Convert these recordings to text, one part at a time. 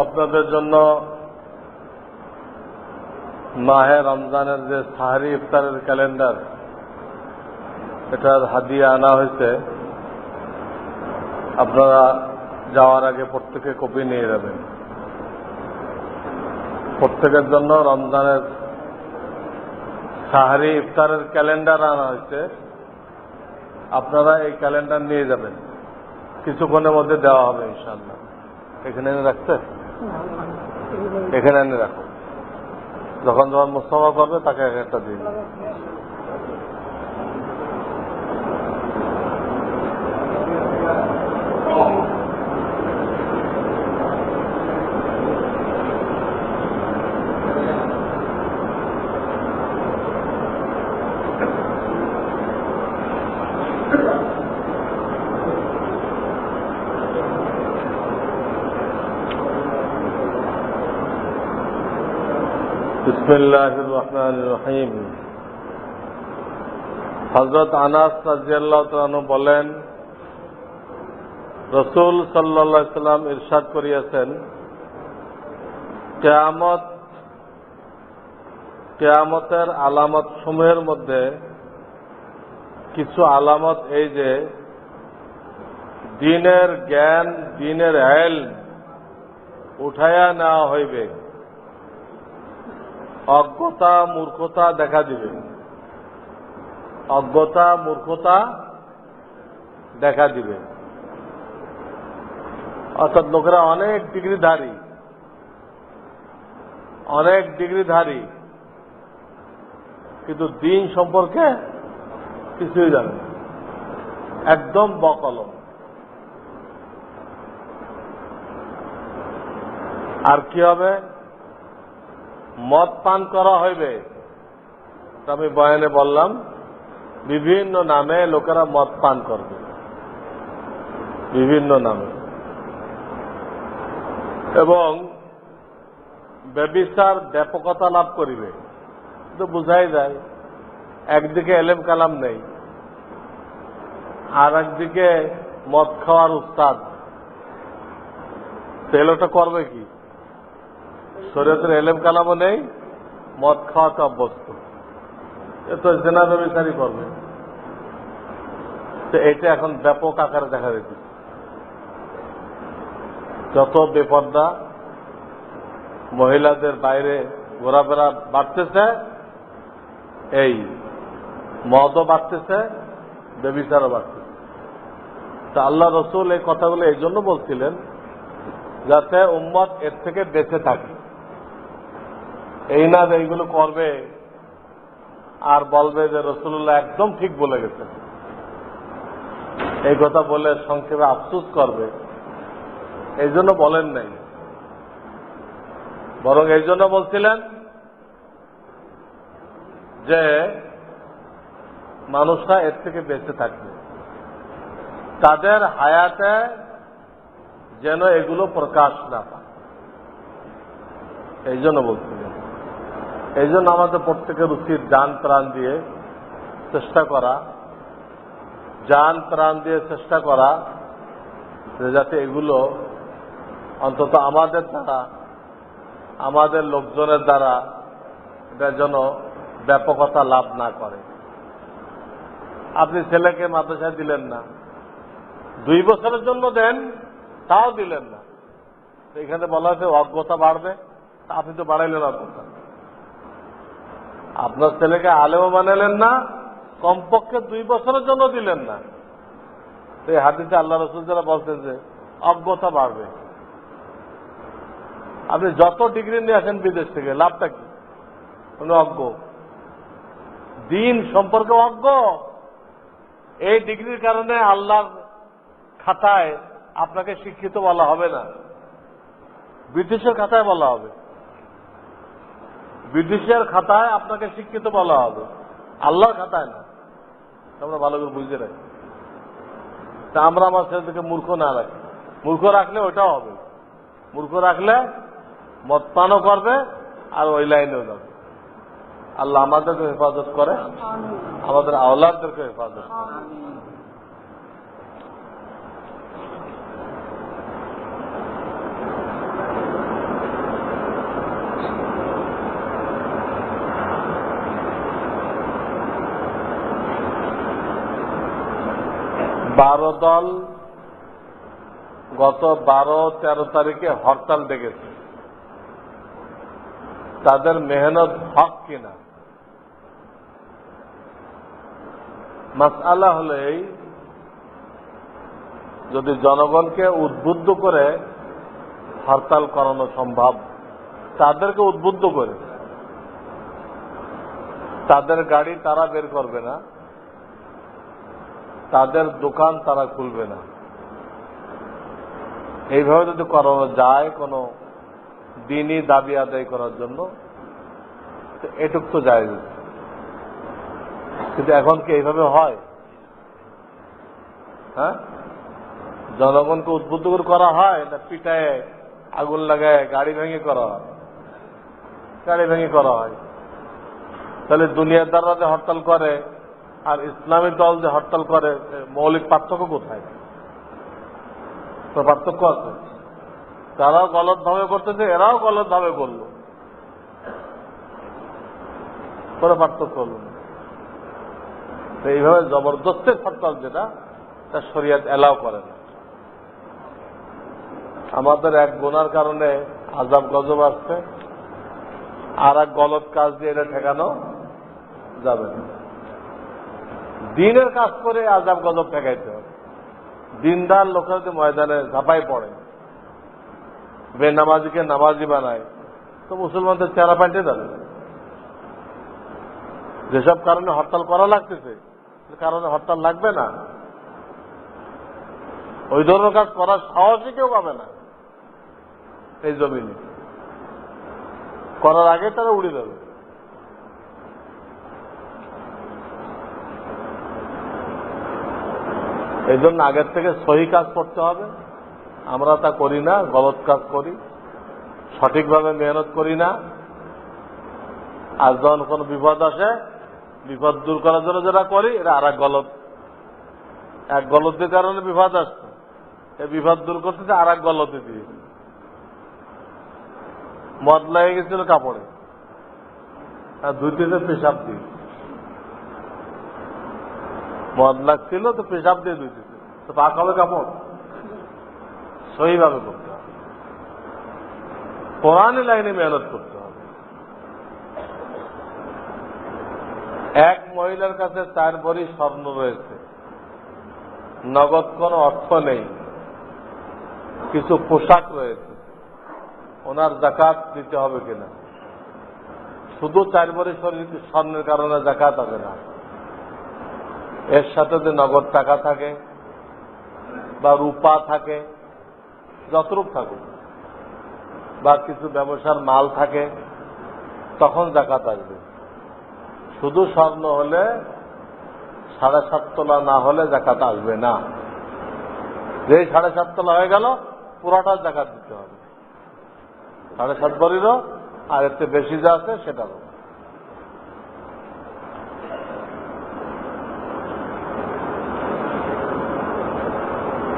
আপনাদের জন্য মাহে রমজানের যে সাহারি ইফতারের ক্যালেন্ডার, এটার হাদিয়া আনা হয়েছে। আপনারা যাওয়ার আগে প্রত্যেকে কপি নিয়ে যাবেন প্রত্যেকের জন্য রমজানের সাহারি ইফতারের ক্যালেন্ডার আনা হয়েছে। আপনারা এই ক্যালেন্ডার নিয়ে যাবেন। কিছুক্ষণের মধ্যে দেওয়া হবে ইনশাল্লাহ এখানে রাখতে এখানে এনে রাখো। যখন যখন মুস্তফা করবে তাকে এক একটা দিন বিসমিল্লাহ রহমান রহিম হজরত আনাস রাজিয়াল্লাহ তালু বলেন, রসুল সাল্লা সাল্লাম ইরশাদ করিয়াছেন, কেয়ামত, কেয়ামতের আলামত সমূহের মধ্যে কিছু আলামত এই যে, দিনের জ্ঞান, দিনের এল উঠাইয়া নেওয়া হইবে। অজ্ঞতা, মূর্খতা দেখা দিবে। অজ্ঞতা, মূর্খতা দেখা দিবে। অর্থাৎ লোকেরা অনেক ডিগ্রি ডিগ্রিধারী অনেক ডিগ্রিধারী কিন্তু দিন সম্পর্কে কিছুই জানে একদম বকলম। আর কি হবে? মদ পান করা হইবে। আমি বয়ানে বললাম, বিভিন্ন নামে লোকেরা মদ পান করবে। বিভিন্ন নামে। এবং ব্যবিচার ব্যাপকতা লাভ করিবে। তো বুঝাই যায়, একদিকে এলেম কালাম নেই আর একদিকে মদ খাওয়ার উস্তাদ। তেলটা করবে কি? শরীয়তের এলেম কালামও নেই, মদ খাওয়াতে অভ্যস্ত এ তো জেনা ব্যবসারই করবে তো এটা এখন ব্যাপক আকারে দেখা যেতে যত বেপর্দা মহিলাদের বাইরে ঘোরাফেরা বাড়তেছে, এই মদও বাড়তেছে, বেবিচারও বাড়তেছে। তা আল্লাহ রসুল এই কথাগুলো এই জন্য বলছিলেন, যাতে উম্মত এর থেকে বেঁচে থাকে। এই না যে এইগুলো করবে আর বলবে যে রসুল্লাহ একদম ঠিক বলে গেছে। এই কথা বলে সংক্ষেপে আফসুস করবে। এই জন্য বলেন নাই। বরং এই জন্য বলছিলেন যে মানুষরা এর থেকে বেঁচে থাকবে। তাদের হায়াতে যেন এগুলো প্রকাশ না পায়। এই জন্য বলছিলেন এই জন্য আমাদের প্রত্যেকের উচিত যান প্রাণ দিয়ে চেষ্টা করা, যান প্রাণ দিয়ে চেষ্টা করা যাতে এগুলো অন্তত আমাদের দ্বারা, আমাদের লোকজনের দ্বারা এটা যেন ব্যাপকতা লাভ না করে। আপনি ছেলেকে মাদ্রাসায় দিলেন না, দুই বছরের জন্য দেন, তাও দিলেন না। এখানে বলা হয়েছে অজ্ঞতা বাড়বে আপনি তো বাড়াইলেন অজ্ঞতা। আপনার ছেলেকে আলেও বানালেন না, কমপক্ষে দুই বছরের জন্য দিলেন না। তো এই হাদিসে আল্লাহ রসুল যারা বলছেন যে, অজ্ঞতা বাড়বে। আপনি যত ডিগ্রি নিয়ে আসেন বিদেশ থেকে, লাভটা কি? উনি অজ্ঞ। দিন সম্পর্কে অজ্ঞ। এই ডিগ্রির কারণে আল্লাহর খাতায় আপনাকে শিক্ষিত বলা হবে না। ব্রিটিশের খাতায় বলা হবে। ব্রিটিশের খাতায় আপনাকে শিক্ষিত বলা হবে। আল্লাহর খাতায় না। আমরা ভালো করে বুঝতে রাখি। তা আমরা আমার ছেলেদেরকে মূর্খ না রাখি। মূর্খ রাখলে ওটাও হবে। মূর্খ রাখলে মদ পানও করবে আর ওই লাইনেও যাবে। আল্লাহ আমাদেরকে হেফাজত করে। আমাদের আওলাদদেরকে হেফাজত করে। বারো দল গত বারো, তেরো তারিখে হরতাল ডেকেছে। তাদের মেহনত হক কিনা? মাসআলা হলো এই, যদি জনগণকে উদ্বুদ্ধ করে হরতাল করানো সম্ভব, তাদেরকে উদ্বুদ্ধ করে। তাদের গাড়ি তারা বের করবে না। তাদের দোকান তারা খুলবে না। এইভাবে যদি করানো যায় কোনো দিনই দাবি আদায় করার জন্য এটুক তো যায় কিন্তু এখন কি এইভাবে হয়? হ্যাঁ? জনগণকে উদ্বুদ্ধ করে করা হয় না পিটায় আগুন লাগায় গাড়ি ভেঙে করা হয়? গাড়ি ভেঙে করা হয়। তাহলে দুনিয়াদাররা যে হরতাল করে আর ইসলামী দল যে হরতাল করে মৌলিক পার্থক্য কোথায়? তো পার্থক্য আছে। তারাও গলত ভাবে করতেছে, এরাও গলত ভাবে করল। কোনো পার্থক্য না। তো এইভাবে জবরদস্তের হরতাল যেটা, তা শরিয়াত এলাও করে না। আমাদের এক গোনার কারণে আজাব গজব আসছে, আর এক গলত কাজ দিয়ে এটা ঠেকানো যাবে না। দিনের কাজ করে আজাব গজব ঠেকাইতে হবে। দিনদার লোকের যে ময়দানে ঝাঁপাই পড়ে বেনামাজিকে নামাজি বানায়, তো মুসলমানদের চেহারা পাল্টে যাবে। যেসব কারণে হরতাল করা লাগতেছে কারণে হরতাল লাগবে না। ওই ধরনের কাজ করার সাহসই কেউ পাবে না। এই জমিনে। করার আগে তারা উড়ে যাবে। এই জন্য আগের থেকে সহি কাজ করতে হবে। আমরা তা করি না, গলত কাজ করি, সঠিকভাবে মেহনত করি না। আর যখন কোনো বিপদ আসে, বিপদ দূর করার জন্য যেটা করি, এটা আর এক গলত। এক গলতের কারণে বিপদ আসছে। এই বিপদ দূর করতেছে আর এক গলতে দিয়ে মদ লাগে গেছিল কাপড়ে। আর দুইটিতে পেশাব দিয়ে মদ লাগছিল তো পেশাব দিয়ে ধুইতেছে তো পাক হবে কাপড়? সহিভাবে করতে হবে। কোরআনে লাইনে মেহনত করতে হবে। এক মহিলার কাছে চার ভরি স্বর্ণ রয়েছে। নগদ কোনো অর্থ নেই। কিছু পোশাক রয়েছে। ওনার জাকাত দিতে হবে কিনা? শুধু চার শরীর স্বর্ণের কারণে জাকাত হবে না। এর সাথে যে নগদ টাকা থাকে বা রূপা থাকে, যতরূপ থাকুক, বা কিছু ব্যবসার মাল থাকে, তখন জাকাত আসবে। শুধু স্বর্ণ হলে, সাড়ে সাত তোলা না হলে জাকাত আসবে না। যেই সাড়ে সাত তোলা হয়ে গেল পুরাটা জাকাত দিতে হবে। সাড়ে সাত বড়িরও আর চেয়ে বেশি যা আছে সেটারও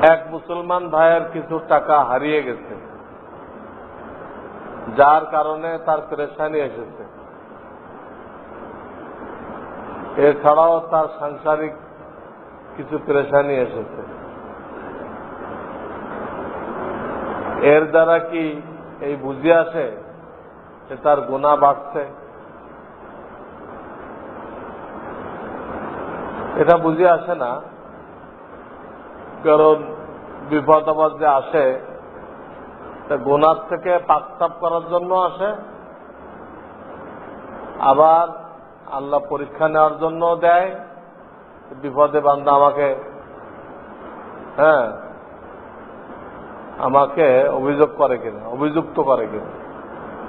এক মুসলমান ভাইয়ের কিছু টাকা হারিয়ে গেছে। যার কারণে তার পেরেশানি এসেছে। এছাড়াও তার সাংসারিক কিছু পেরেশানি এসেছে। এর দ্বারা কি এই বুঝে আসে যে তার গুণা বাড়ছে? এটা বুঝে আসে না। কারণ বিপদ আপদ যে আসে, তা গোনার থেকে পাকতাপ করার জন্য আসে, আবার আল্লাহ পরীক্ষা নেওয়ার জন্য দেয়, বিপদে বান্দা আমাকে হ্যাঁ আমাকে অভিযোগ করে কিনা, অভিযুক্ত করে কিনা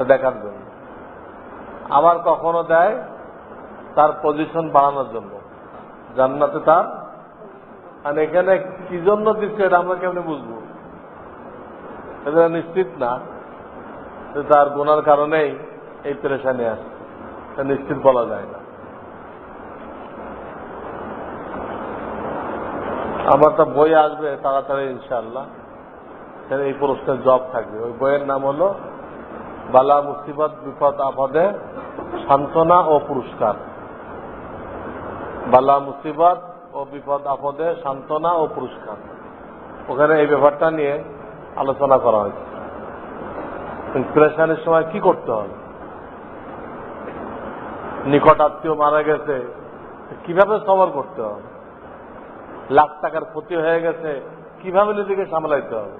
দেখার জন্য। আবার কখনো দেয় তার পজিশন বাড়ানোর জন্য, জান্নাতে তার আর এখানে কি জন্য দিচ্ছে এটা আমরা কেমনি বুঝব? এটা নিশ্চিত না তার গুনার কারণেই এই পেরেশানি আসছে। নিশ্চিত বলা যায় না। আমার তো বই আসবে তাড়াতাড়ি ইনশাল্লাহ এই প্রশ্নের জব থাকবে। ওই বইয়ের নাম হলো, বালা মুসিবত, বিপদ, আপদে সান্ত্বনা ও পুরস্কার। বালা মুসিবত বিপদ, আপদে সান্ত্বনা ও পুরস্কার। ওখানে এই ব্যাপারটা নিয়ে আলোচনা করা হয়েছে। প্রেশানের সময় কি করতে হবে? নিকট আত্মীয় মারা গেছে, কীভাবে সবর করতে হবে? লাখ টাকার ক্ষতি হয়ে গেছে, কীভাবে নিজেকে সামলাইতে হবে?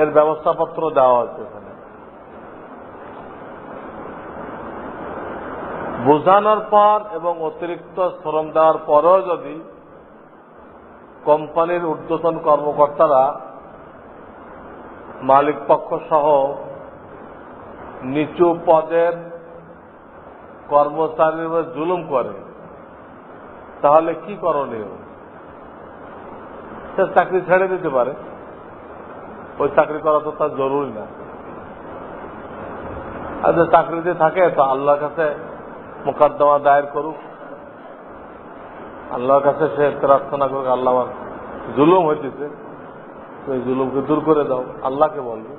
এর ব্যবস্থাপত্র দেওয়া হচ্ছে এখানে। বোঝানোর পর এবং অতিরিক্ত শ্রম দেওয়ার পরেও যদি কোম্পানির ঊর্ধ্বতন কর্মকর্তারা মালিক পক্ষ সহ নিচু পদের কর্মচারীর জুলুম করে, তাহলে কি করণীয়? সে চাকরি ছেড়ে দিতে পারে। ওই চাকরি করা তো তার জরুরি না। আর যে চাকরিতে থাকে, তো আল্লাহর কাছে মোকদ্দমা দায়ের করুক। আল্লাহর কাছে সে প্রার্থনা করুক, আল্লাহ জুলুম হইতেছে তুমি জুলুমকে দূর করে দাও, আল্লাহকে বলবে।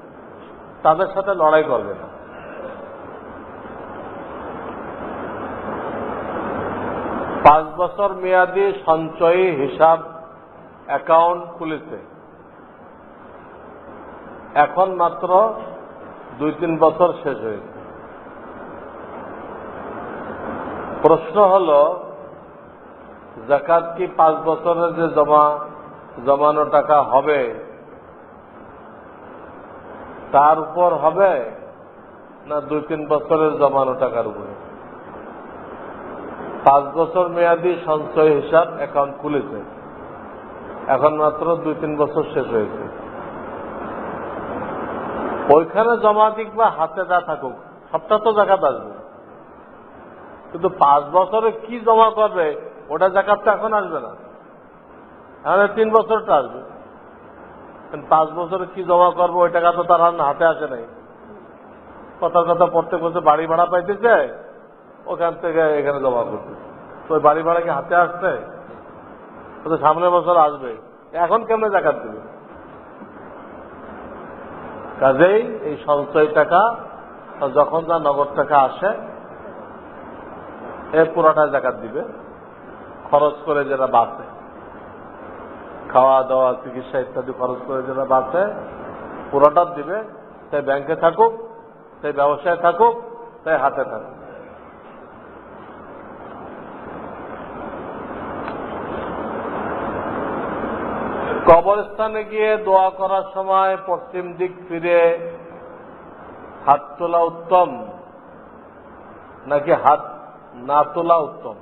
তাদের সাথে লড়াই করবে না। পাঁচ বছর মেয়াদি সঞ্চয়ী হিসাব অ্যাকাউন্ট খুলেছে। এখন মাত্র দুই তিন বছর শেষ হয়েছে। প্রশ্ন হল, জাকাত কি পাঁচ বছরের যে জমা, জমানো টাকা হবে? তার উপর হবে না দুই তিন বছরের জমানো টাকার উপরে? পাঁচ বছর মেয়াদি সঞ্চয় হিসাব অ্যাকাউন্ট খুলেছে। এখন মাত্র দুই তিন বছর শেষ হয়েছে। ওইখানে জমা দিক বা হাতে না থাকুক, সবটা তো জাকাত আসবে। কিন্তু পাঁচ বছরে কি জমা করবে? ওটা জাকাত তো এখন আসবে না। তাহলে তিন বছরটা আসবে। পাঁচ বছরে কি জমা করব, ওই টাকা তো তার হাতে আসে নাই। কথার কথা প্রত্যেক বছর বাড়ি ভাড়া পাইতেছে, ওখান থেকে এখানে জমা করতে তো ওই বাড়ি ভাড়া কি হাতে আসছে? ও তো সামনের বছর আসবে। এখন কেমনে জাকাত দিবে? কাজেই এই সঞ্চয় টাকা, যখন যা নগদ টাকা আসে এর পুরোটা জাকাত দিবে। খরচ করে যেটা বাঁচে। খাওয়া দাওয়া চিকিৎসা ইত্যাদি খরচ করে যেটা বাঁচে, পুরোটা দিবে। তাই ব্যাংকে থাকুক তাই ব্যবসায় থাকুক তাই হাতে থাকুক। কবরস্থানে গিয়ে দোয়া করার সময় পশ্চিম দিক ফিরে হাত তোলা উত্তম, নাকি হাত না তোলা উত্তম।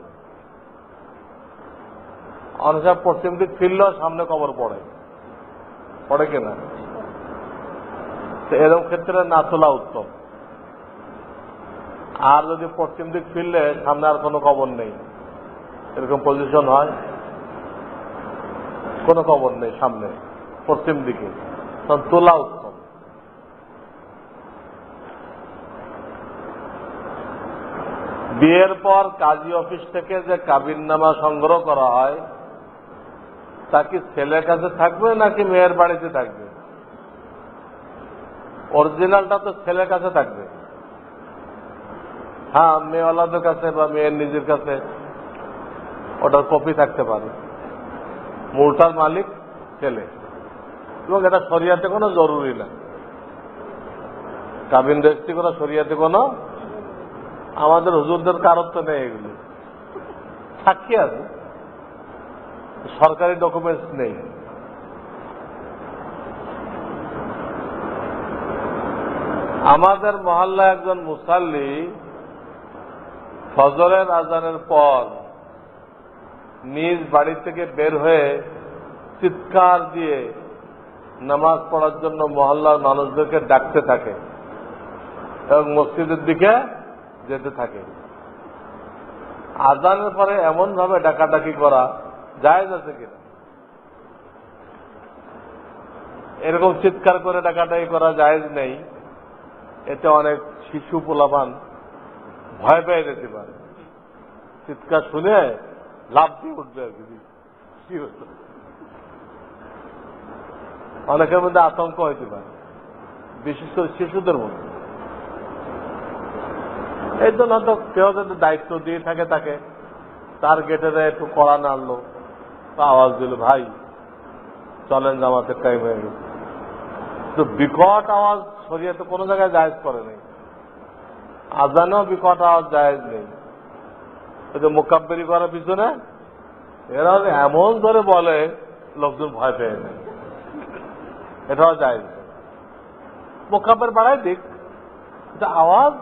অনেক পশ্চিম দিক ফিরলেও সামনে কবর পড়ে। পড়ে কিনা? এরকম ক্ষেত্রে না তোলা উত্তম। আর যদি পশ্চিম দিক ফিরলে সামনে আর কোনো কবর নেই। এরকম পজিশন হয়? কোনো কবর নেই সামনে, পশ্চিম দিকে। তোলা উত্তম। বিয়ের পর কাজী অফিস থেকে যে কাবিন নামা সংগ্রহ করা হয়, তা কি ছেলের কাছে থাকবে নাকি মেয়ের বাড়িতে থাকবে? অরিজিনালটা তো ছেলের কাছে থাকবে। হ্যাঁ মেয়েওয়ালাদের কাছে বা মেয়ের নিজের কাছে ওটার কপি থাকতে পারে। মূলটার মালিক ছেলে। এবং এটা শরিয়াতে কোনো জরুরি না। কাবিন রেজিস্ট্রি করা শরিয়াতে কোনো আমাদের হুজুরদের কারণ তো নেই এগুলি। সাক্ষী আছে। সরকারি ডকুমেন্টস নেই। আমাদের মহল্লা একজন মুসাল্লি ফজরের আজানের পর নিজ বাড়ি থেকে বের হয়ে চিৎকার দিয়ে নামাজ পড়ার জন্য মহল্লার মানুষদেরকে ডাকতে থাকে এবং মসজিদের দিকে যেতে থাকে। আজানের পরে এমন ভাবে ডাকাডাকি করা জায়েজ আছে কিনা? এরকম চিৎকার করে ডাকাডাকি করা জায়েজ নেই। এতে অনেক শিশু পোলাপান ভয় পেয়ে যেতে পারে। চিৎকার শুনে লাভ দিয়ে উঠবে আর কি অনেকের মধ্যে আতঙ্ক হইতে পারে, বিশেষ করে শিশুদের মধ্যে। এই জন্য হয়তো কেউ যদি দায়িত্ব দিয়ে থাকে তাকে তার গেটে একটু কড়া নাড়লো আওয়াজ দিল, ভাই, চলেন জামাতের টাইম হয়ে গেছে। তো বিকট আওয়াজ সরিয়ে তো কোনো জায়গায় জায়েজ করে নেই। আজানেও বিকট আওয়াজ জায়েজ নেই। ওই মোকাব্বেরি করার পিছনে, এরা এমন ধরে বলে, লোকজন ভয় পেয়ে নেয় এটাও জায়েজ মোকাব্বের বাড়ায় দিক আওয়াজ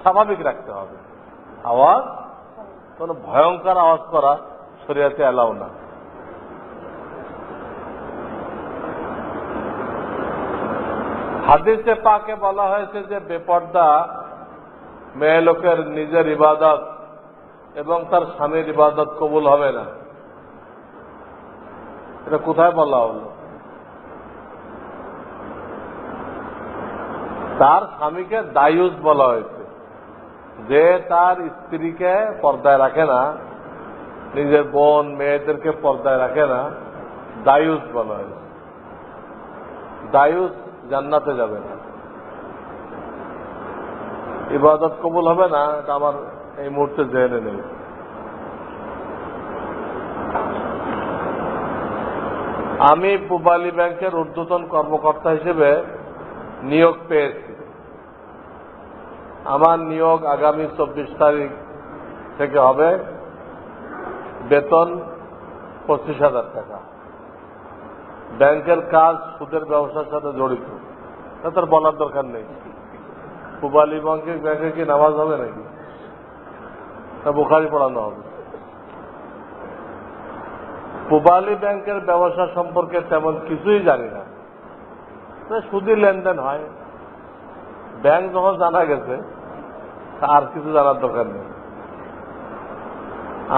স্বাভাবিক রাখতে হবে। আওয়াজ? কোন ভয়ঙ্কর আওয়াজ করা শরীয়তে এলাও না। হাদিসে পাকে বলা হয়েছে যে, বেপর্দা মেয়ে লোকের নিজের ইবাদত এবং তার স্বামীর ইবাদত কবুল হবে না। এটা কোথায় বলা হলো? তার স্বামীকে দায়ুস বলা হয়েছে। যে তার স্ত্রীকে পর্দায় রাখে না, নিজের বোন মেয়েদেরকে পর্দায় রাখে না, দায়ুস বলা হয়েছে দায়ুস জান্নাতে যাবে না। ইবাদত কবুল হবে না, এটা আমার এই মুহূর্তে জেনে নেই। আমি পূবালী ব্যাংকের ঊর্ধ্বতন কর্মকর্তা হিসেবে নিয়োগ পেয়েছি। আমার নিয়োগ আগামী চব্বিশ তারিখ থেকে হবে বেতন পঁচিশ হাজার টাকা। ব্যাংকের কাজ, সুদের ব্যবসার সাথে জড়িত। তা তার বলার দরকার নেই। পূবালী ব্যাংকে ব্যাংকে কি নামাজ হবে নাকি? তা বুখারি পড়ানো হবে। পূবালী ব্যাংকের ব্যবসা সম্পর্কে তেমন কিছুই জানি না। সুদী লেনদেন হয়। ব্যাংক যখন জানা গেছে আর কিছু জানার দরকার নেই।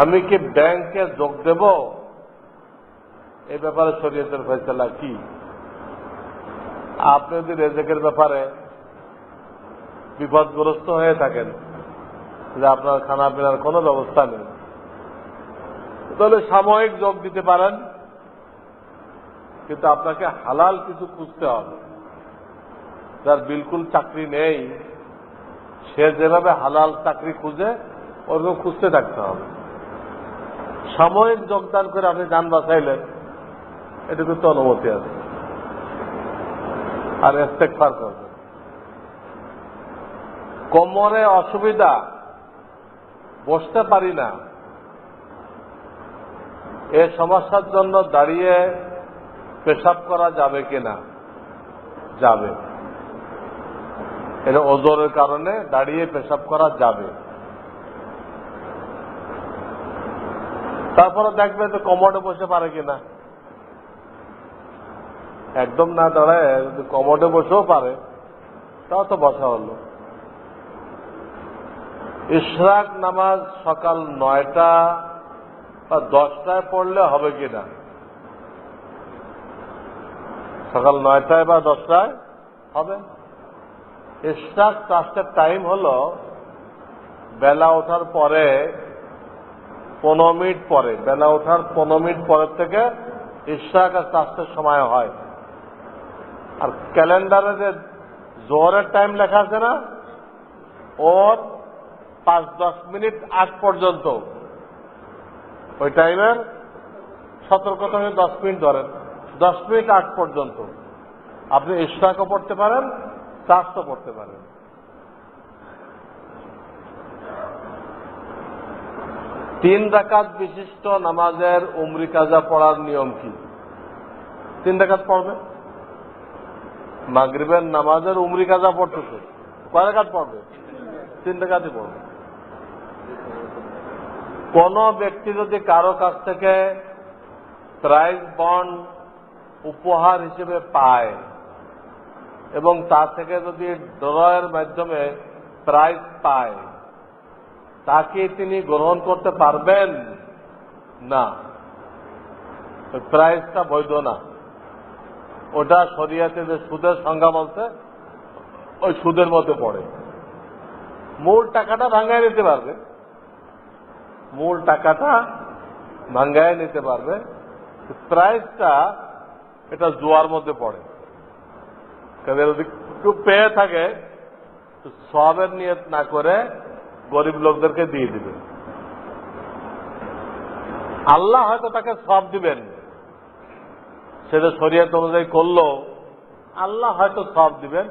আমি কি ব্যাংকে যোগ দেব? এই ব্যাপারে শরীয়তের ফেসলা কি? আপনি যদি রেজেকের ব্যাপারে বিপদগ্রস্ত হয়ে থাকেন, যে আপনার খানা পিনার কোনো ব্যবস্থা নেই, তাহলে সাময়িক যোগ দিতে পারেন, কিন্তু আপনাকে হালাল কিছু খুঁজতে হবে। যার বিলকুল চাকরি নেই, সে যেভাবে হালাল চাকরি খুঁজে, ওরকম খুঁজতে থাকতে হবে। সাময়িক যোগদান করে আপনি যান বাঁচাইলেন এটা কিন্তু অনুমতি আছে। আর ইস্তেকফার করবেন। কোমরে অসুবিধা, বসতে পারি না। এ সমস্যার জন্য দাঁড়িয়ে পেশাব করা যাবে কিনা? যাবে। এটা ওজোরের কারণে দাঁড়িয়ে পেশাব করা যাবে। তারপরে দেখবে তো কমোডে বসে পারে কিনা। একদম না দাঁড়ায়, যদি কমোডে বসেও পারে, তাও তো বসা হলো। ইশরাক নামাজ সকাল নয়টা বা দশটায় পড়লে হবে কিনা? সকাল নয়টায় বা দশটায় হবে? ইশরাক চাষটার টাইম হল বেলা ওঠার পরে পনেরো মিনিট পরে, বেলা ওঠার পনেরো মিনিট পরের থেকে ইশরাক আর চাষটার সময় হয়। আর ক্যালেন্ডারে যে জোহরের টাইম লেখা আছে না, ওর পাঁচ দশ মিনিট আগ পর্যন্ত। ওই টাইমের সতর্কতা দশ মিনিট ধরেন, দশ মিনিট আগ পর্যন্ত। আপনি ইশরাকও পড়তে পারেন চাষও পড়তে পারেন। তিন রাকাত বিশিষ্ট নামাজের উমরি কাজা পড়ার নিয়ম কি? তিন রাকাত পড়বে মাগরিবের নামাজের উমরি কাজা পড়তেছে কয় রাকাত পড়বে? তিন রাকাতই পড়বে। কোন ব্যক্তি যদি কারও কাছ থেকে প্রাইজ বন্ড উপহার হিসেবে পায় এবং তা থেকে যদি ড্রয়ের মাধ্যমে প্রাইজ পায় তাকে তিনি গ্রহণ করতে পারবেন? না। প্রাইজটা বৈধ না। ওটা শরিয়াতে যে সুদের সংজ্ঞা বলছে, ওই সুদের মধ্যে পড়ে। মূল টাকাটা ভাঙ্গায় নিতে পারবে। মূল টাকাটা ভাঙ্গায় নিতে পারবে। প্রাইসটা এটা জোয়ার মধ্যে পড়ে। কারণ যদি একটু পেয়ে থাকে সবের নিয়ত না করে গরিব লোকদেরকে দিয়ে দিবে আল্লাহ হয়তো তাকে সব দিবেন। সেটা শরিয়ত অনুযায়ী করল, আল্লাহ হয়তো সব দিবেন,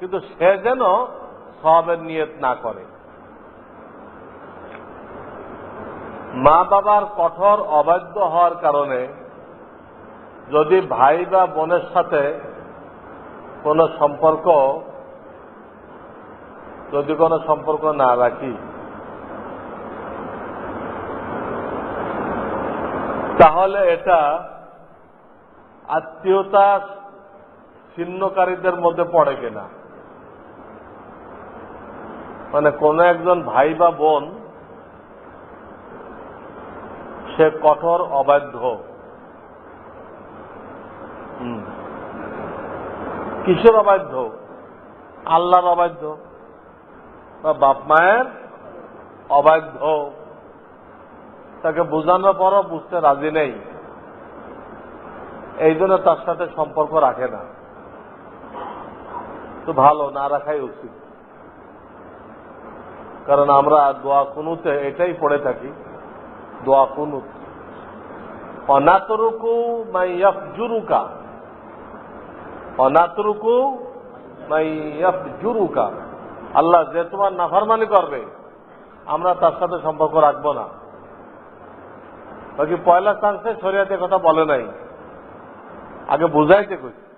কিন্তু সে যেন সবের নিয়ত না করে। মা বাবার কঠোর অবাধ্য হওয়ার কারণে যদি ভাই বা বোনের সাথে কোনো সম্পর্ক, যদি কোনো সম্পর্ক না রাখি, তাহলে এটা আত্মীয়তা ছিন্নকারীদের মধ্যে পড়ে কিনা মানে কোন একজন ভাই বা বোন, সে কঠোর, অবাধ্য। কিসের অবাধ্য? আল্লাহর অবাধ্য? বা বাপ মায়ের অবাধ্য? তাকে বোঝানোর পরও বুঝতে রাজি নেই। এই জন্য তার সাথে সম্পর্ক রাখে না। তো ভালো, না রাখাই উচিত। কারণ আমরা দোয়া কুনুতে এটাই পড়ে থাকি, দোয়া কুনুত। অনাতরুকু মাইয়াফজুরুকা। অনাতরুকু মাইয়াফজুরুকা আল্লাহ যে তোমার নাফারমানি করবে, আমরা তার সাথে সম্পর্ক রাখব না। বাকি পয়লা চান্সে শরিয়াতে কথা বলে নাই। আগে বুঝাইতে কইছে।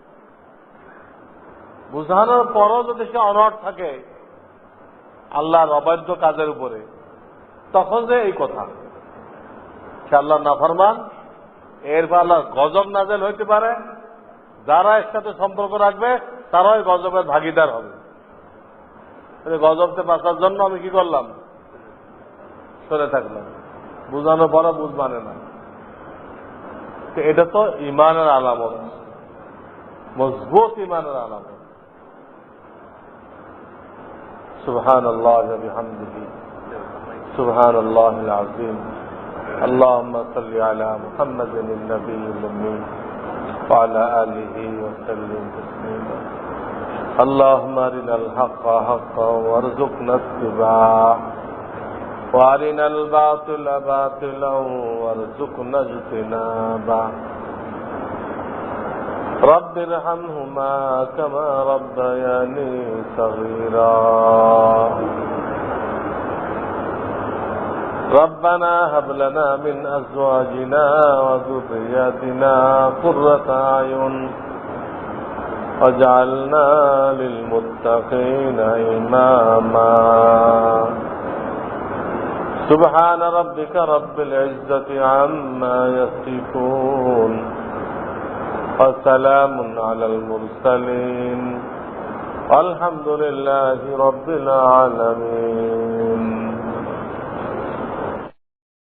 বুঝানোর পরও যদি সে অনড় থাকে, আল্লাহর অবাধ্য কাজের উপরে, তখন যে এই কথা। সে আল্লাহ নাফরমান, এরপর আল্লাহ গজব নাজেল হইতে পারে যারা এর সাথে সম্পর্ক রাখবে তারাই গজবের ভাগিদার হবে তাহলে গজবতে বাঁচার জন্য আমি কি করলাম সরে থাকলাম বুঝানোর পরে বুঝ মানে না তো এটা তো ইমানের আলামত মজবুত ইমানের আলামত سبحان الله بحمده سبحان الله العظيم اللهم صل على محمد النبي الأمي وعلى آله وسلم تسليما. اللهم أرنا الحق حقا وارزقنا اتباعه. وأرنا الباطل باطلا وارزقنا اجتنابه. رب ارحمهما كما ربياني صغيرا. ربنا هب لنا من أزواجنا وذرياتنا قرة أعين واجعلنا للمتقين إماما. سبحان ربك رب العزة عما يصفون وسلام على المرسلين والحمد لله رب العالمين.